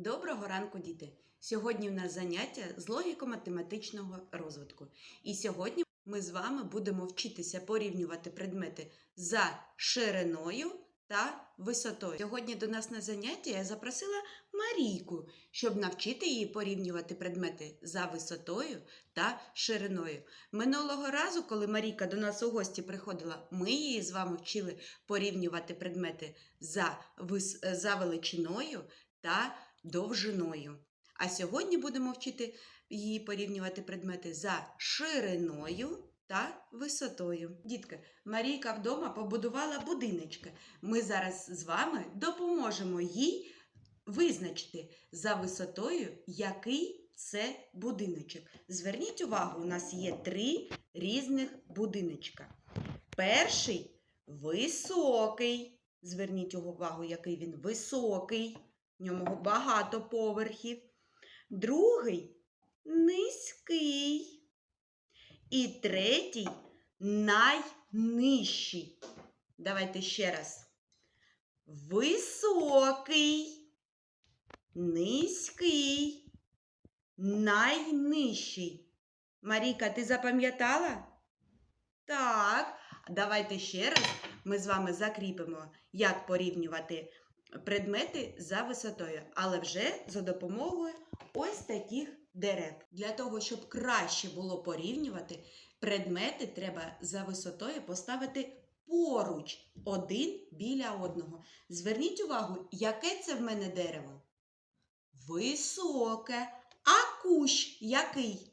Доброго ранку, діти! Сьогодні в нас заняття з логіко-математичного розвитку. І сьогодні ми з вами будемо вчитися порівнювати предмети за шириною та висотою. Сьогодні до нас на заняття я запросила Марійку, щоб навчити її порівнювати предмети за висотою та шириною. Минулого разу, коли Марійка до нас у гості приходила, ми її з вами вчили порівнювати предмети за, вис... за величиною та довжиною. А сьогодні будемо вчити її порівнювати предмети за шириною та висотою. Дітки, Марійка вдома побудувала будиночки. Ми зараз з вами допоможемо їй визначити за висотою, який це будиночок. Зверніть увагу, у нас є три різних будиночка. Перший високий. Зверніть увагу, який він високий. В ньому багато поверхів. Другий низький. І третій найнижчий. Давайте ще раз. Високий, низький, найнижчий. Марійка, ти запам'ятала? Так, давайте ще раз ми з вами закріпимо, як порівнювати предмети за висотою, але вже за допомогою ось таких дерев. Для того, щоб краще було порівнювати, предмети треба за висотою поставити поруч один біля одного. Зверніть увагу, яке це в мене дерево? Високе. А кущ який?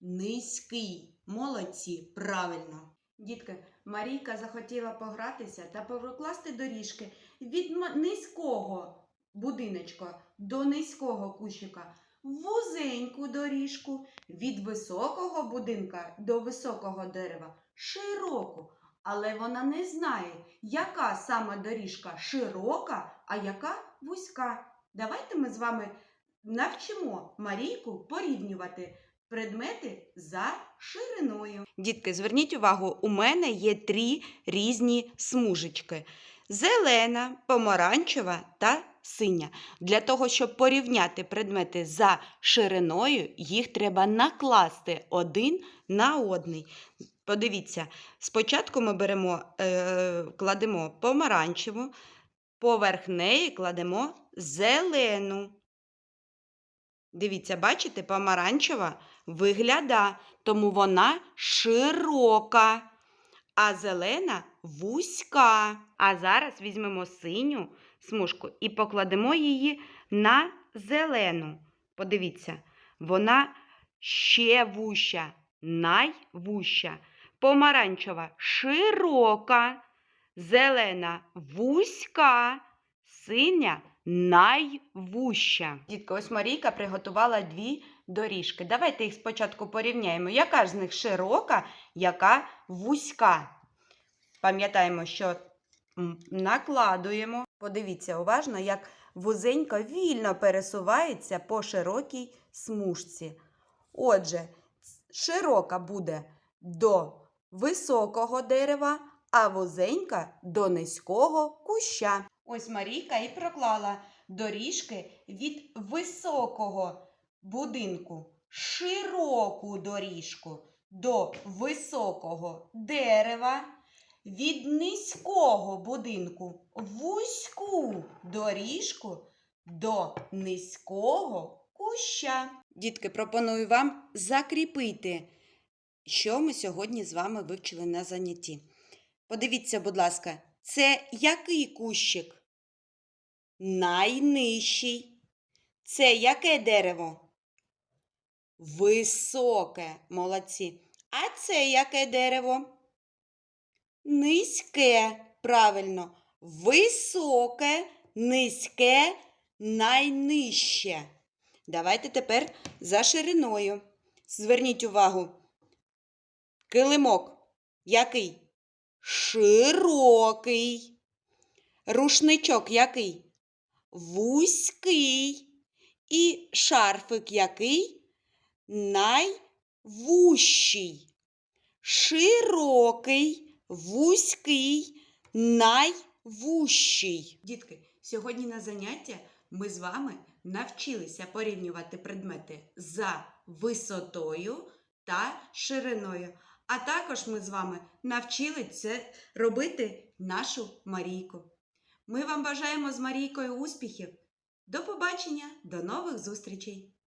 Низький. Молодці, правильно. Дітки, Марійка захотіла погратися та прокласти доріжки від низького будиночка до низького кущика вузеньку доріжку, від високого будинка до високого дерева широку. Але вона не знає, яка саме доріжка широка, а яка вузька. Давайте ми з вами навчимо Марійку порівнювати предмети за шириною. Дітки, зверніть увагу, у мене є три різні смужечки: зелена, помаранчева та синя. Для того, щоб порівняти предмети за шириною, їх треба накласти один на одний. Подивіться, спочатку ми беремо, е, кладемо помаранчеву, поверх неї кладемо зелену. Дивіться, бачите, помаранчева вигляда, тому вона широка, а зелена вузька. А зараз візьмемо синю смужку і покладемо її на зелену. Подивіться, вона ще вуща, найвуща. Помаранчева широка, зелена вузька, синя найвуща. Дітка, ось Марійка приготувала дві доріжки. Давайте їх спочатку порівняємо. Яка ж з них широка, яка вузька. Пам'ятаємо, що накладуємо. Подивіться уважно, як вузенько вільно пересувається по широкій смужці. Отже, широка буде до високого дерева, а вузенька до низького куща. Ось Марійка і проклала доріжки від високого будинку, широку доріжку до високого дерева, від низького будинку вузьку доріжку до низького куща. Дітки, пропоную вам закріпити, що ми сьогодні з вами вивчили на занятті. Подивіться, будь ласка, це який кущик? Найнижчий. Це яке дерево? Високе, молодці. А це яке дерево? Низьке, правильно. Високе, низьке, найнижче. Давайте тепер за шириною. Зверніть увагу. Килимок. Який? Широкий. Рушничок який? Вузький. І шарфик який? Найвущий. Широкий, вузький, найвущий. Дітки, сьогодні на заняття ми з вами навчилися порівнювати предмети за висотою та шириною. А також ми з вами навчили це робити нашу Марійку. Ми вам бажаємо з Марійкою успіхів. До побачення, до нових зустрічей!